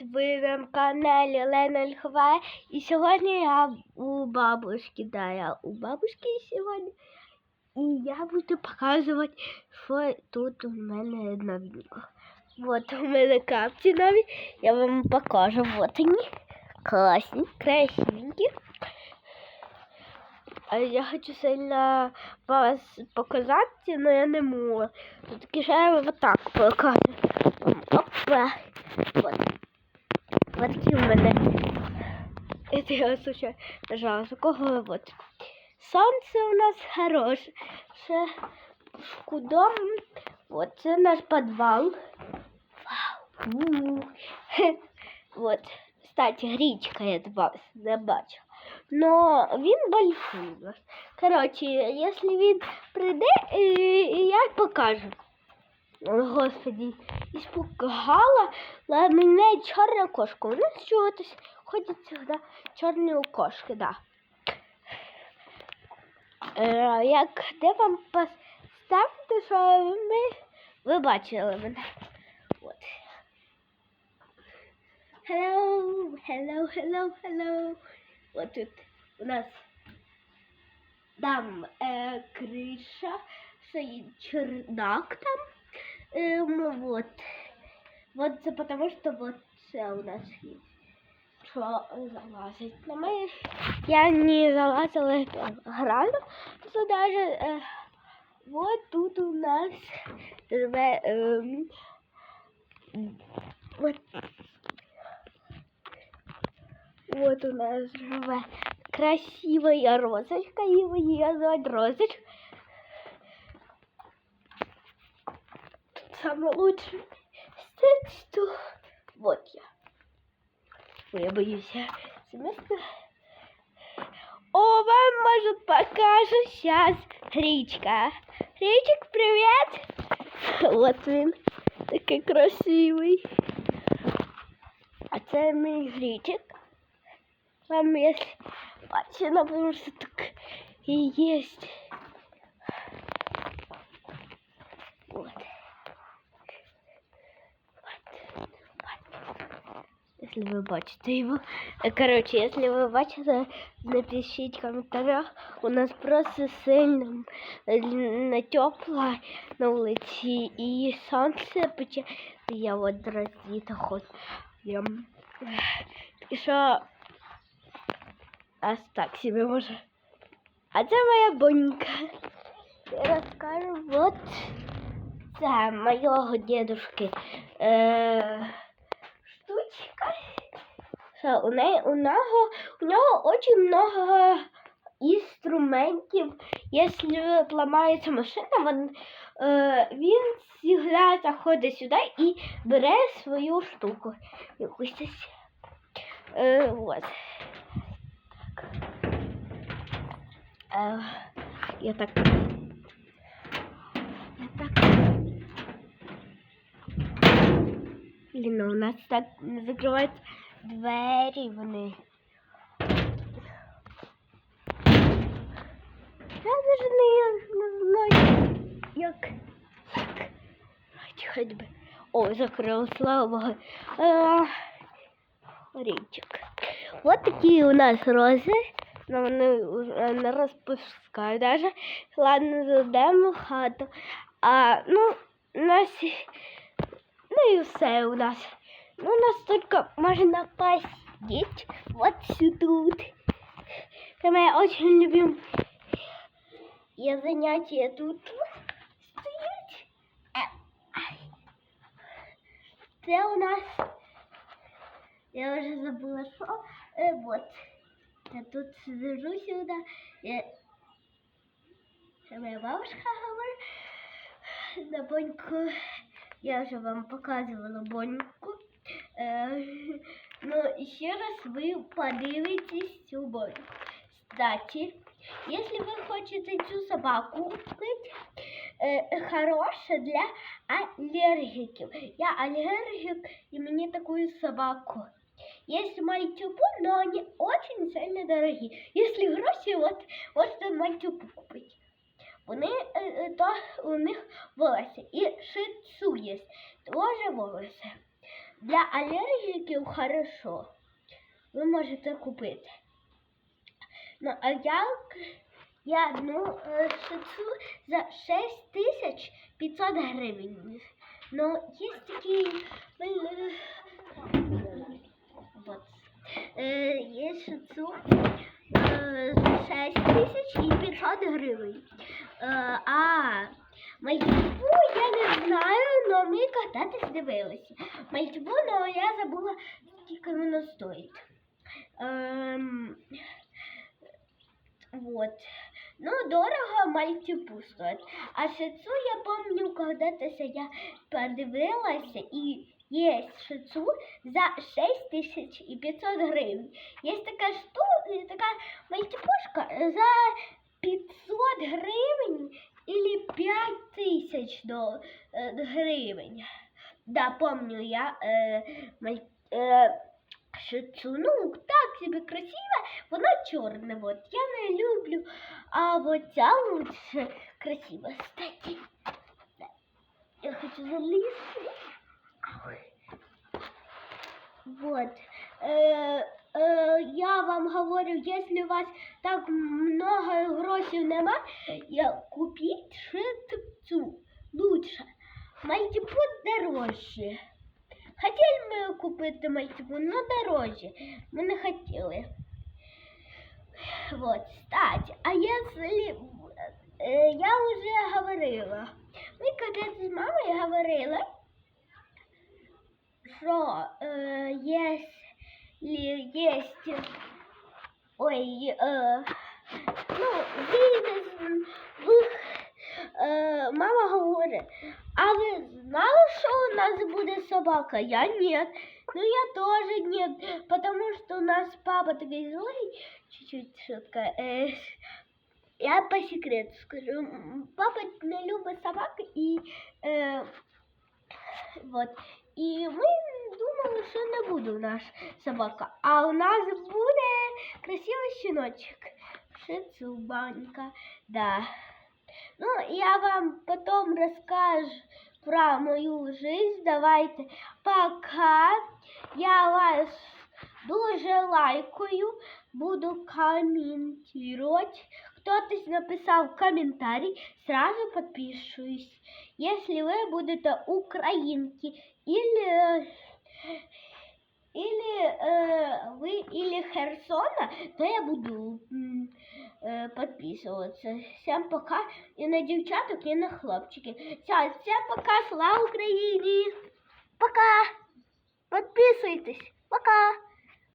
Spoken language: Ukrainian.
Ви на каналі Лена Льхова. І сьогодні я у бабушки, да, я у бабушки сьогодні. І я буду показувати, що тут у мене новенько. Вот у мене капці нові. Я вам покажу. Вот они. Классні, красивенькі. Я хочу сильно вас показати, але я не можу. Тут ще я вот так покажу. Опа. Вот. Такі у мене. Это я случайно нажала. Вот. Сонце у нас хороше. Кудом. Вот це наш підвал. Вау. Вот. Кстати, річка я не бачила. Но він нас. Короче, если він прийде, я покажу. Господи, испугала мене чорна кошка. У нас чогось ходять завжди чорні кошки, да. Е, як де вам поставити, що ми ви бачили мене. От. Hello, hello, hello, hello. От тут у нас там е, криша, ще є чердак там. Эм, вот. Вот це потому что вот це у нас є. Що залазить на мене. Я не залазила грально. Це даже е, вот тут у нас живе ем, вот, вот у нас живе красивая розочка, его ее звать розочка. Самое лучшее средство. Вот я. Ой, я боюсь, я семестр. О, вам, может, покажу сейчас Ричка. Ричик, привет! Вот він, такий красивий. А це мій Ричик. Вам, если бачите, потому что так и есть. Если вы бачите его. Э, Короче, если вы бачите, напишите в комментариях. У нас просто сильно э, на тепло на вулиці і сонце пече. Я от роздіта хоч. Я... І що аж так себе може. А це моя бонька. Я розкажу, от це моєго дедушки. Е, штучка. Що у неї у нього у нього дуже много інструментів. Якщо ламається машина, е, він завжди заходить сюди і бере свою штуку. Якусь. Е, вот. Е, я так. Я так. Блін, ну, у нас так не закриваються двері вони. Я навіть не, не знаю, як. Хоч би. О, закрила, слава Богу. Річок. Вот такі у нас рози. Но вони уже не розпускають даже. Ладно, зайдемо в хату. А, ну, у нас ну і все у нас. Ну, у нас только можно посидеть вот сюда. Это моя очень любимая я занятие тут стоять. Це у нас, я вже забула, що, е, вот. Я тут сижу сюди. Я... Це моя бабушка говорить. На боньку. Я вже вам показувала боньку. Е, ну, ще раз ви подивитесь цю боньку. Кстати, если вы хотите цю собаку купить, э, хорошая для аллергиков. Я аллергик, и мне такую собаку. Есть мальтюпу, но они очень сильно дорогие. Если гроші, вот, можете мальтюпу купить. Вони, е, то у них волосся. І шицу є, теж волосся. Для алергіків хорошо. Ви можете купити. Ну, а як я одну е, шицу за 6500 гривень. Ну, є такі... е, Вот. Е, є шицу е, за 6500 гривень. Е, а мальтипу я не знаю, но ми когда-то дивилися. Мальтипу, но я забула, скільки воно стоїть. Ем. Ну, дорого мальтипу стоит. А шицу я помню, когда-то я подивилася, и есть шицу за 6500 гривен. Есть такая штука, такая мальтипушка за 500 гривен или 5000 до, э, гривен. Да, помню я э, маль- э, шицу. Ну, так себе красиво, вона чорна, вот. Я не люблю, а вот ця лучше красиво. Кстати, Да. я хочу залізти. Ой. Вот. Э, э, я вам говорю, если у вас так много грошей нема, я купіть шицу лучше. Мальтипу дорожче. Хотіли ми купити мальтипу, но дорожче. Ми не хотіли. Вот, кстати, а если... э, я уже говорила. Мы когда-то с мамой говорила, что э, если есть... Ой, э, ну, він в, е, мама говорить, а ви знали, що у нас буде собака? Я нет. Ну, я тоже нет, потому что у нас папа такой злой, чуть-чуть шутка. Э, я по секрету скажу, м, папа не любить собак і е, вот. І ми що не буде у нас собака, а у нас буде красивий щеночок. Шицубанька, да. Ну, я вам потом расскажу про мою жизнь. Давайте пока. Я вас дуже лайкаю, буду комментировать. Кто-то написал комментарий, сразу подпишусь. Если вы будете украинки или или э, вы или Херсона, то я буду м, э, подписываться. Всем пока. И на девчаток, и на хлопчики. Все, всем пока. Слава Украине. Пока. Подписывайтесь. Пока.